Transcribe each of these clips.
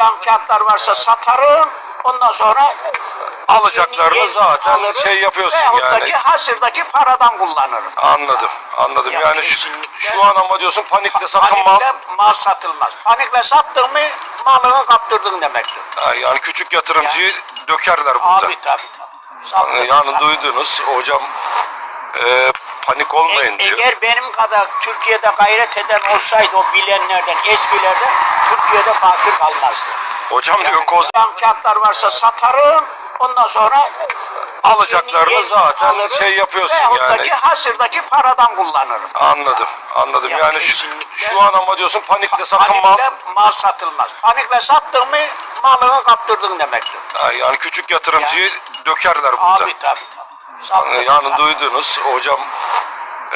Yan kağıtlar varsa satarım. Ondan sonra Alacaklarını yeni zaten şey yapıyorsun Veyahut yani. ki hasırdaki paradan kullanırım. Anladım, anladım. Ya Yani şu, şu an ama diyorsun panikle sakın mal, Panikle mal satılmaz. Panikle sattın mı malını kaptırdın demektir. Yani küçük yatırımcıyı dökerler burada. Abi tabii. Sattın, Yani sattın. duydunuz hocam e, panik olmayın E- diyor. Eğer benim kadar Türkiye'de gayret eden olsaydı o bilenlerden, eskilerden Türkiye'de fakir kalmazdı. Hocam diyor koz kağıtlar varsa satarım. Ondan sonra alacaklarını zaten alırım. şey yapıyorsun yani. ki hasırdaki paradan kullanırım. Anladım, anladım. Ya yani şu, şu an ama diyorsun panikle sakın mal, Panikle mal satılmaz. Panikle sattın mı malını kaptırdın demektir. Ha, yani küçük yatırımcıyı dökerler burada. Abi tabii. Sattın, Yani duydunuz hocam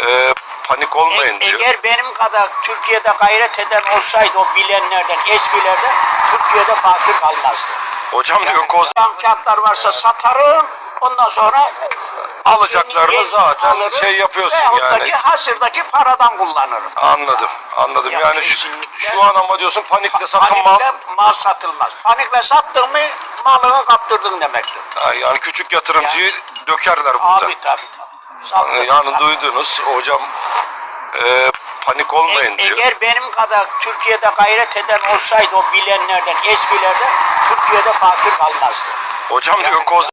e, panik olmayın E- diyor. Eğer benim kadar Türkiye'de gayret eden olsaydı o bilenlerden, eskilerden Türkiye'de fakir kalmazdı. Hocam diyor koz Yan kağıtlar varsa satarım. Ondan sonra alacaklarını yeni zaten alırım. şey yapıyorsun da yani. ki hasırdaki paradan kullanırım. Anladım, anladım. Ya yani şu, şu an ama diyorsun panikle sakın mal, Panikle mal satılmaz. Panikle sattın mı malını kaptırdın demektir. Ha, yani küçük yatırımcıyı dökerler burada. Abi tabii. Sattın, Yani sattın. duydunuz hocam e, panik olmayın E- diyor. Eğer benim kadar Türkiye'de gayret eden olsaydı o bilenlerden, eskilerden Türkiye'de fakir kalmazdı. Hocam diyor koz